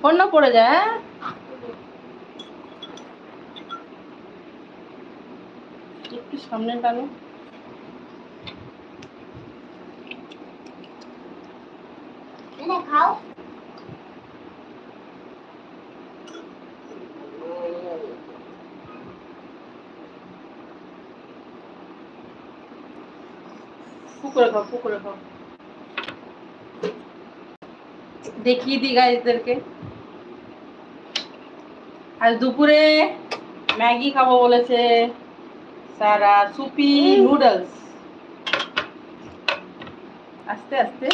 Phone না পড়ে যায় হ্যাঁ একটু সামনে টানো খাও পুকুরে খাও পুকুরে খাও দেখিয়ে দিই গাইজদেরকে আজ দুপুরে ম্যাগি খাব বলেছে সারা সুপি নুডলস। আস্তে আস্তে।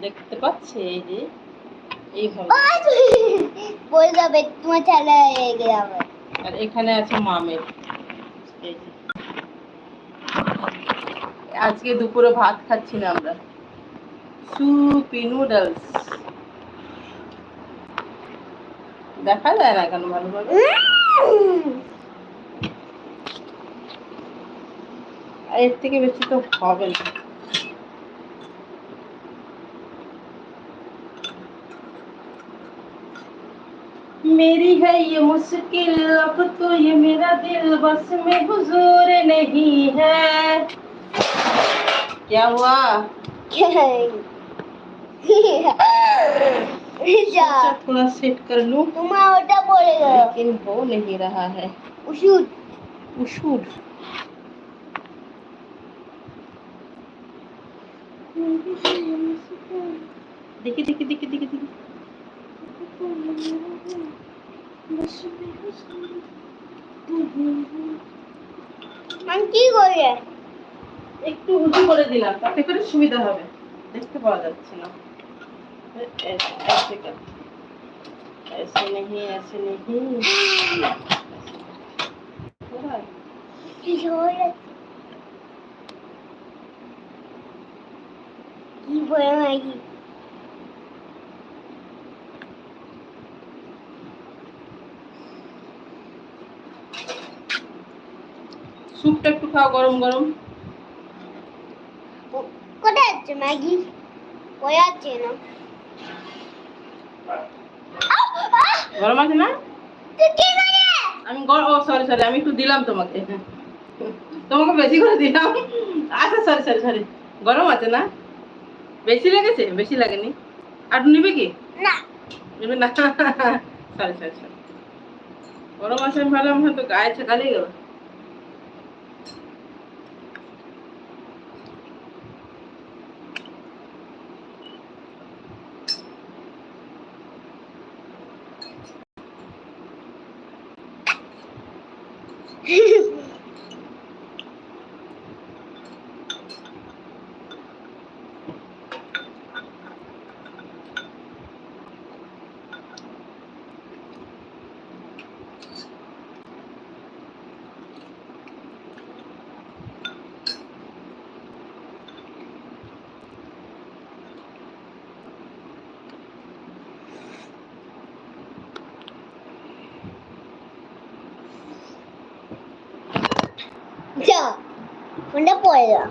দেখতে পাচ্ছে? এই যে। এইভাবে আর এখানে আছে মামের। এই যে। আজকে দুপুরে ভাত খাচ্ছি না আমরা সুপি নুডলস দেখা যায় না কেন ভালোভাবে আর এর থেকে বেশি তো হবে না मेरी है ये मुश्किल अब तो ये मेरा दिल बस में हुजूर नहीं है क्या हुआ? अच्छा, थोड़ा सेट कर लूँ। बोलेगा। लेकिन हो नहीं रहा है। उशूड देखिए देखिए देखिए देखिए देखिए। की गोली है। একটু উঁচু করে দিলাম তাতে করে সুবিধা হবে দেখতে পাওয়া যাচ্ছে না ऐसे ऐसे कर ऐसे नहीं ऐसे नहीं हो रहा है? কি হয়ে কি বলে নাকি স্যুপটা একটু খাও গরম গরম কোথায় আছে ম্যাগি কোথায় আছে না গরম আছে না তুই কি করে আমি গরম ও সরি সরি আমি একটু দিলাম তোমাকে। তোমাকে বেশি করে দিলাম। আচ্ছা সরি সরি সরি গরম আছে না? বেশি লেগেছে? বেশি লাগেনি। আর নিবে কি? না। নেবে না। সরি সরি সরি গরম আছে আমি ভাবলাম হয়তো গায়ে ছেকালে গেল। যা ফোনটা পড়ে গেল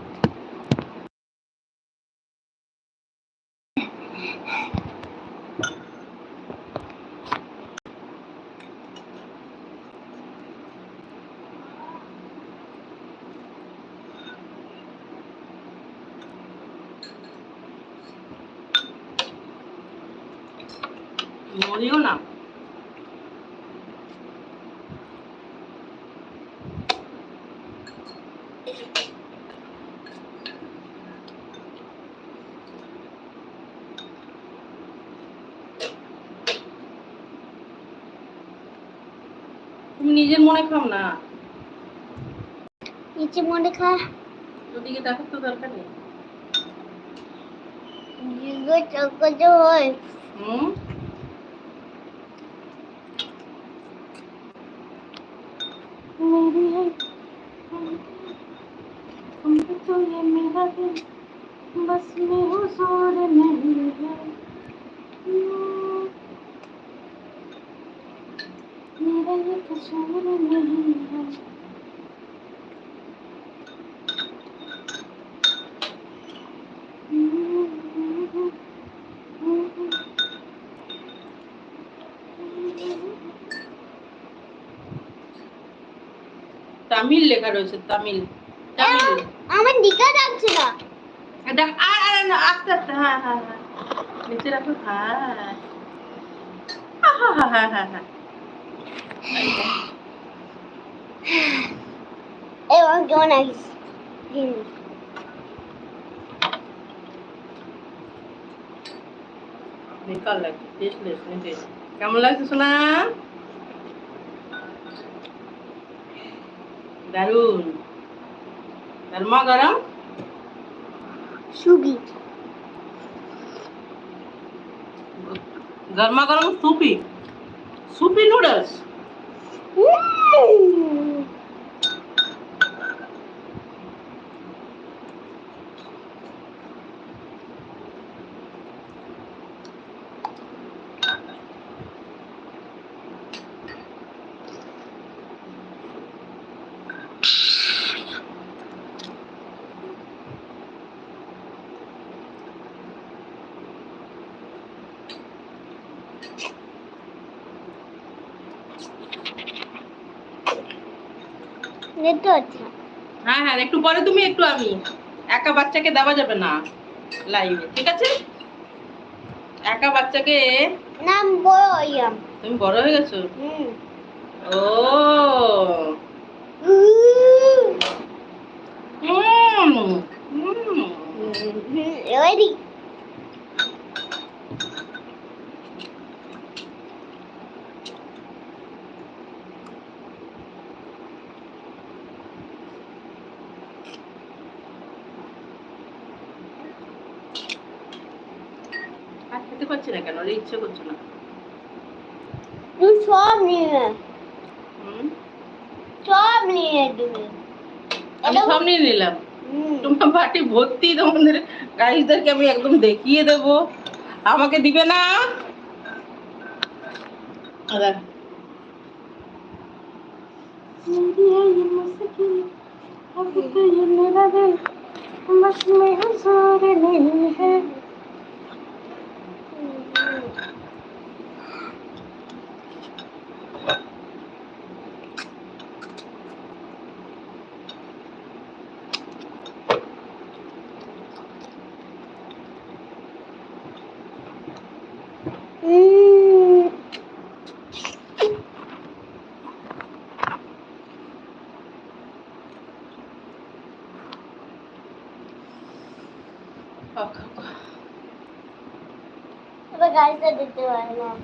নিজের মনে খাও না নিচে মনে খা ওদিকে দেখার তো দরকার নেই জিগো চকচে হয় হুম मेरी है तुम तो ये मेरा दिल बस में हुजूर नहीं है তামিল লেখা রয়েছে তামিল। তামিল। আমার দিকে যাচ্ছে না। দেখ আর আর না আস্তে আস্তে হ্যাঁ হ্যাঁ হ্যাঁ। নিচে রাখো হ্যাঁ। হ্যাঁ হ্যাঁ হ্যাঁ হ্যাঁ। এবার কেমন আছিস হুম। বেকার লাগছে টেস্টলেস নিতে কেমন লাগছে শোনা দারুণ গরমা গরম সুগি গরমা গরম সুপি সুপি নুডলস হুম। নেটও আছে হ্যাঁ হ্যাঁ একটু পরে তুমি একটু আমি। একা বাচ্চাকে দেওয়া যাবে না লাইভে ঠিক আছে? একা বাচ্চাকে নাম বড় ইয়াম। তুমি বড় হয়ে গেছো? হুম। ও। হুম। হুম। হুম। কেন ওর ইচ্ছে করছে না তুই সব নিয়ে নে। হুম? সব নিয়ে নে তুমি আমি এটা- সব নিয়ে নিলাম হুম। তোমার বাটি ভর্তি তোমাদের গাইজদেরকে আমি একদম দেখিয়ে দেব আমাকে দিবে না আদা। मेरी है ये मुश्किल, अब तो ये मेरा दिल, बस में हुजूर नहीं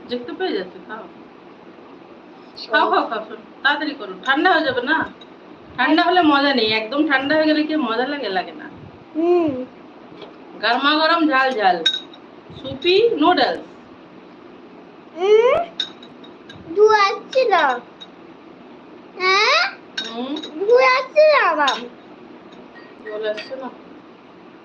দেখতে পেয়ে যাচ্ছে খাও। খাও খাও খাও তাড়াতাড়ি করো ঠান্ডা হয়ে যাবে না? ঠান্ডা হলে মজা নেই। একদম ঠান্ডা হয়ে গেলে কি মজা লাগে লাগে না। হুম। গরমা গরম ঝাল ঝাল। Soupy noodles. হুম? দু আসছে না। হ্যাঁ? হুম? দু আসছে না বাবা বলে আসছে না।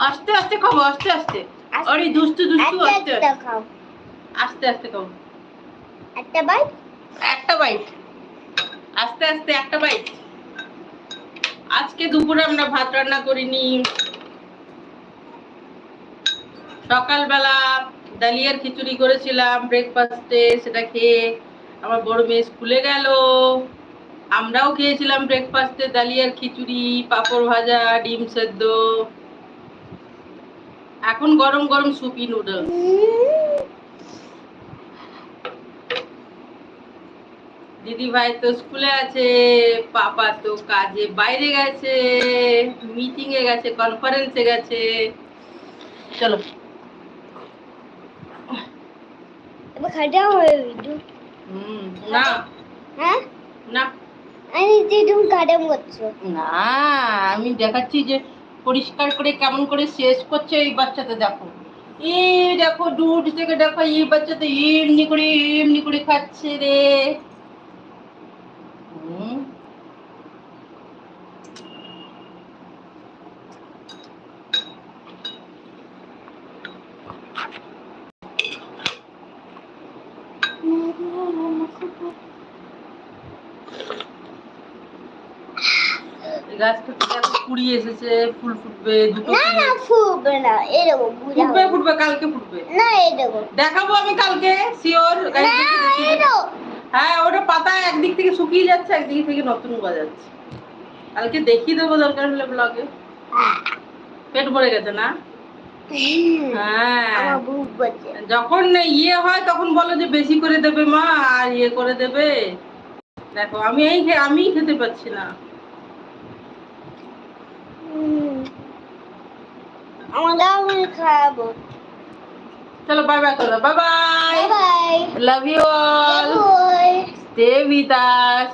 আস্তে আস্তে খাব, আস্তে আস্তে। আরে, দুষ্টু দুষ্টু, আস্তে আস্তে। আস্তে খাব। একটা বাইক একটা বাইট আস্তে আস্তে, একটা বাইট আজকে দুপুরে আমরা ভাত রান্না করিনি। সকালবেলা ডালিয়ার খিচুড়ি করেছিলাম ব্রেকফাস্টে সেটা খেয়ে আমার বড় মেয়ে স্কুলে গেল। আমরাও খেয়েছিলাম ব্রেকফাস্টে ডালিয়ার খিচুড়ি, পাঁপড় ভাজা, ডিম সেদ্ধ। এখন গরম গরম সুপি নুডলস। দিদি ভাই তো স্কুলে আছে, পাপা তো কাজে বাইরে গেছে মিটিং এ গেছে কনফারেন্সে গেছে। চলো। খাটা বিদ্যুৎ হুম না। হ্যাঁ? না। আমি কাটাম করছ না আমি দেখাচ্ছি যে পরিষ্কার করে কেমন করে শেষ করছে এই বাচ্চাটা দেখো। এই দেখো দুধ থেকে দেখো এই বাচ্চাটা এমনি করে এমনি করে খাচ্ছে রে হুম। দেখো কুড়ি এসেছে ফুল ফুটবে দুটো না না ফুটবে। না এরকম ফুটবে ফুটবে কালকে ফুটবে। না এরকম। দেখাবো আমি কালকে এরকম। হ্যাঁ ওটা পাতা একদিক থেকে শুকিয়ে যাচ্ছে একদিক থেকে নতুন গজাচ্ছে কালকে দেখিয়ে দেবো দরকার হলে ব্লগে পেট ভরে গেছে না? হ্যাঁ। যখন ইয়ে হয় তখন বলো যে বেশি করে দেবে মা আর ইয়ে করে দেবে। দেখো আমি এই আমিই খেতে পাচ্ছি না। আমাকে আমি খাব চলো বাই বাই করো bye bye bye love you all stay with us